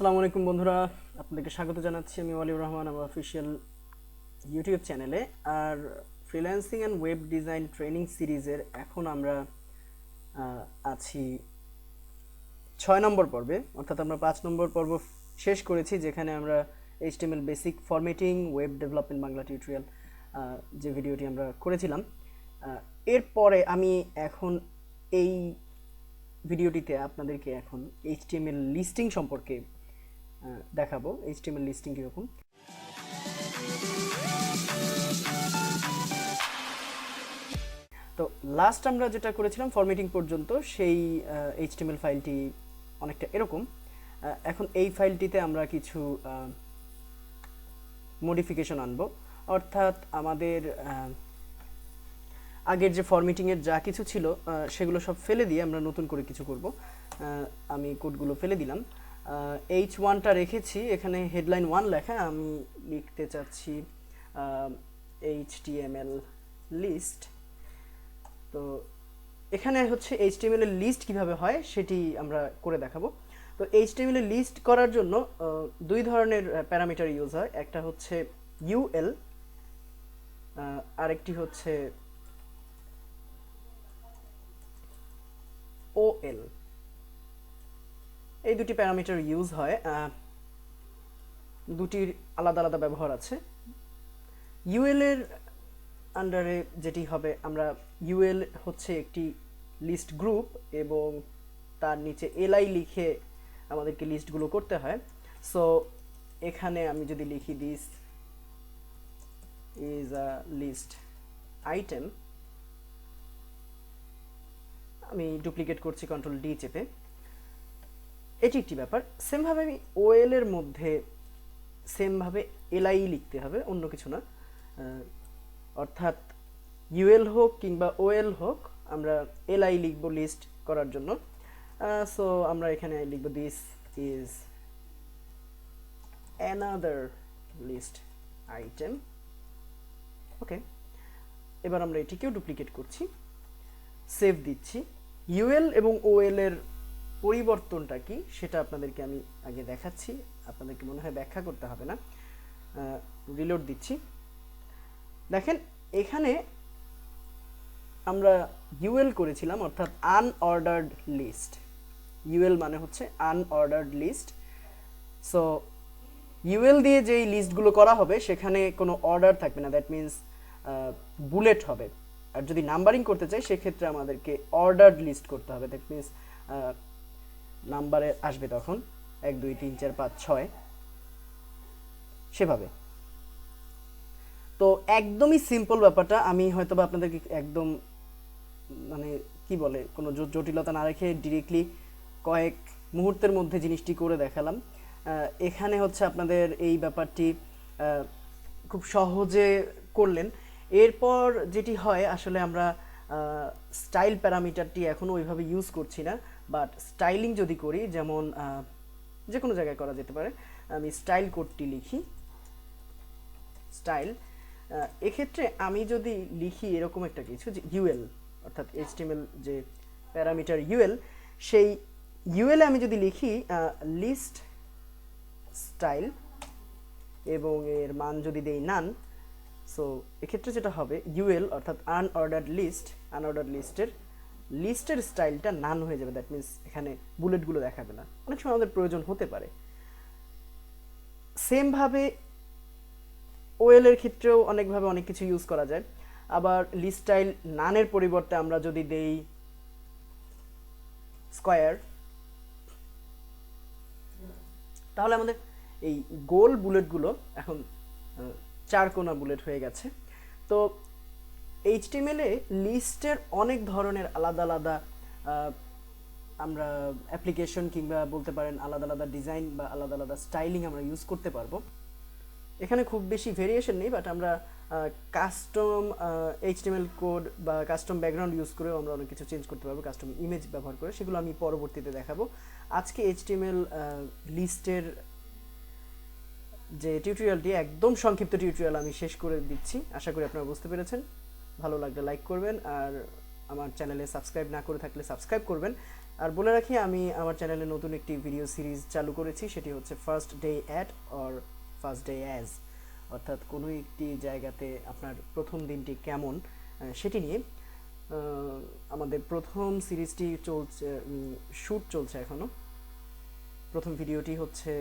আসসালামু আলাইকুম বন্ধুরা, আপনাদেরকে স্বাগত জানাচ্ছি আমি ওয়ালিউর রহমান আমার অফিসিয়াল ইউটিউব চ্যানেলে আর freelancing and web design training সিরিজের এখন আমরা আছি ছয় নম্বর পর্বে। অর্থাৎ আমরা পাঁচ নম্বর পর্ব শেষ করেছি, যেখানে আমরা HTML basic formatting web development Bangla tutorial যে ভিডিওটি আমরা করেছিলাম। এরপরে আমি এখন এই ভিডিওটিতে আপনাদেরকে এখন এইচটিএমএল লিস্টিং সম্পর্কে দেখাবো এইচটিএমএল লিস্টিং কীরকম। তো লাস্ট আমরা যেটা করেছিলাম ফরম্যাটিং পর্যন্ত সেই এইচটিএমএল ফাইলটি অনেকটা এরকম। এখন এই ফাইলটিতে আমরা কিছু মডিফিকেশন আনব। অর্থাৎ আমাদের আগের যে ফরম্যাটিংয়ের যা কিছু ছিল সেগুলো সব ফেলে দিয়ে আমরা নতুন করে কিছু করব। আমি কোডগুলো ফেলে দিলাম। এইচ ওয়ানটা রেখেছি, এখানে হেডলাইন ওয়ান লেখা, আমি লিখতে চাচ্ছি এইচ লিস্ট তো এখানে হচ্ছে এইচটিএমএল এর লিস্ট কীভাবে হয়, সেটি আমরা করে দেখাবো। তো এইচটিএমএল এর লিস্ট করার জন্য দুই ধরনের প্যারামিটার ইউজ হয়। একটা হচ্ছে ইউএল আরেকটি হচ্ছে ওএল এই দুটি প্যারামিটার ইউজ হয় দুটির আলাদা আলাদা ব্যবহার আছে। ইউএল এর আন্ডারে যেটি হবে, আমরা ইউএল হচ্ছে একটি লিস্ট গ্রুপ এবং তার নিচে এলআই লিখে আমাদেরকে লিস্টগুলো করতে হয়। সো এখানে আমি যদি লিখি this is a list item আমি ডুপ্লিকেট করছি কন্ট্রোল ডি চেপে। এটি একটি ব্যাপার। সেমভাবে আমি ওএল এর মধ্যে সেমভাবে এলআই লিখতে হবে, অন্য কিছু না। অর্থাৎ ইউএল হোক কিংবা ওএল হোক, আমরা এলআই লিখব লিস্ট করার জন্য। সো আমরা এখানে লিখব this is another list item okay এবার আমরা এটিকেও ডুপ্লিকেট করছি। সেভ দিচ্ছি। ইউএল এবং ওএল এর পরিবর্তনটা কি সেটা আপনাদেরকে আমি আগে দেখাচ্ছি। আপনাদেরকে মনে হয় ব্যাখ্যা করতে হবে না। রিলোড দিচ্ছি। দেখেন, এখানে আমরা ইউএল করেছিলাম, অর্থাৎ আনঅর্ডার্ড লিস্ট ইউএল মানে হচ্ছে আনঅর্ডার্ড লিস্ট সো ইউএল দিয়ে যেই লিস্টগুলো করা হবে, সেখানে কোনো অর্ডার থাকবে না। দ্যাট মিন্স বুলেট হবে। আর যদি নাম্বারিং করতে চাই, সেক্ষেত্রে আমাদেরকে অর্ডার্ড লিস্ট করতে হবে। দ্যাট মিন্স নাম্বারে আসবে তখন। এক, দুই, তিন, চার, পাঁচ, ছয়। সেভাবে। তো একদমই সিম্পল ব্যাপারটা আমি হয়তো বা আপনাদেরকে একদম মানে কি বলে, কোনো জটিলতা না রেখে ডিরেক্টলি কয়েক মুহূর্তের মধ্যে জিনিসটি করে দেখালাম। এখানে হচ্ছে আপনাদের এই ব্যাপারটি খুব সহজে করলেন। এরপর যেটি হয়, আসলে আমরা স্টাইল প্যারামিটারটি এখনও ওইভাবে ইউজ করছি না বাট স্টাইলিং যদি করি, যেমন যে কোনো জায়গায় করা যেতে পারে, আমি স্টাইল কোডটি লিখি। স্টাইল এক্ষেত্রে আমি যদি লিখি এরকম একটা কিছু যে ইউএল অর্থাৎ এইচটিএমএল যে প্যারামিটার ইউএল সেই ইউএল আমি যদি লিখি লিস্ট স্টাইল এবং এর মান যদি দেই নান সো এক্ষেত্রে যেটা হবে ইউএল অর্থাৎ আনঅর্ডার্ড লিস্ট আনঅর্ডার্ড লিস্টের লিস্টের স্টাইলটা নান হয়ে যাবে। দ্যাট মিন্স এখানে বুলেটগুলো দেখাবে না। অনেক সময় আমাদের প্রয়োজন হতে পারে। সেমভাবে ওয়েলের ক্ষেত্রেও অনেকভাবে অনেক কিছু ইউজ করা যায়। আবার লিস্ট স্টাইল নানের পরিবর্তে আমরা যদি দেই স্কয়ার তাহলে আমাদের এই গোল বুলেটগুলো এখন চার কোনা বুলেট হয়ে গেছে। তো এইচটিএমএলে লিস্টের অনেক ধরনের আলাদা আলাদা আমরা অ্যাপ্লিকেশন কিংবা বলতে পারেন আলাদা আলাদা ডিজাইন বা আলাদা আলাদা স্টাইলিং আমরা ইউজ করতে পারব। এখানে খুব বেশি ভেরিয়েশন নেই, বাট আমরা কাস্টম এইচটিএমএল কোড বা কাস্টম ব্যাকগ্রাউন্ড ইউজ করেও আমরা অনেক কিছু চেঞ্জ করতে পারব, কাস্টম ইমেজ ব্যবহার করে। সেগুলো আমি পরবর্তীতে দেখাবো। আজকে এইচটিএমএল লিস্টের যে টিউটোরিয়ালটি একদম সংক্ষিপ্ত টিউটোরিয়াল আমি শেষ করে দিচ্ছি। আশা করি আপনারা বুঝতে পেরেছেন। ভালো লাগলে লাইক করবেন আর আমার চ্যানেলে সাবস্ক্রাইব না করে থাকলে সাবস্ক্রাইব করবেন। আর বলে রাখি, আমি আমার চ্যানেলে নতুন একটি ভিডিও সিরিজ চালু করেছি, সেটি হচ্ছে first day at or first day as অর্থাৎ কোনো একটি জায়গাতে আপনার প্রথম দিনটি কেমন সেটি নিয়ে আমাদের প্রথম সিরিজটি চলছে শ্যুট চলছে এখনও প্রথম ভিডিওটি হচ্ছে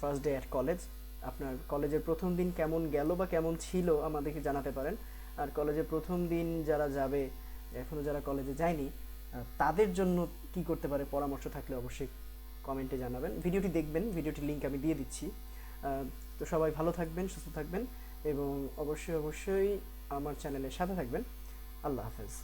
ফার্স্ট ডে অ্যাট কলেজ আপনার কলেজের প্রথম দিন কেমন গেল বা কেমন ছিল আমাদেরকে জানাতে পারেন। আর কলেজের প্রথম দিন যারা যাবে এখনও যারা কলেজে যায়নি তাদের জন্য কি করতে পারে পরামর্শ থাকলে অবশ্যই কমেন্টে জানাবেন। ভিডিওটি দেখবেন, ভিডিওটির লিঙ্ক আমি দিয়ে দিচ্ছি। তো সবাই ভালো থাকবেন, সুস্থ থাকবেন এবং অবশ্যই অবশ্যই আমার চ্যানেলের সাথে থাকবেন। আল্লাহ হাফেজ।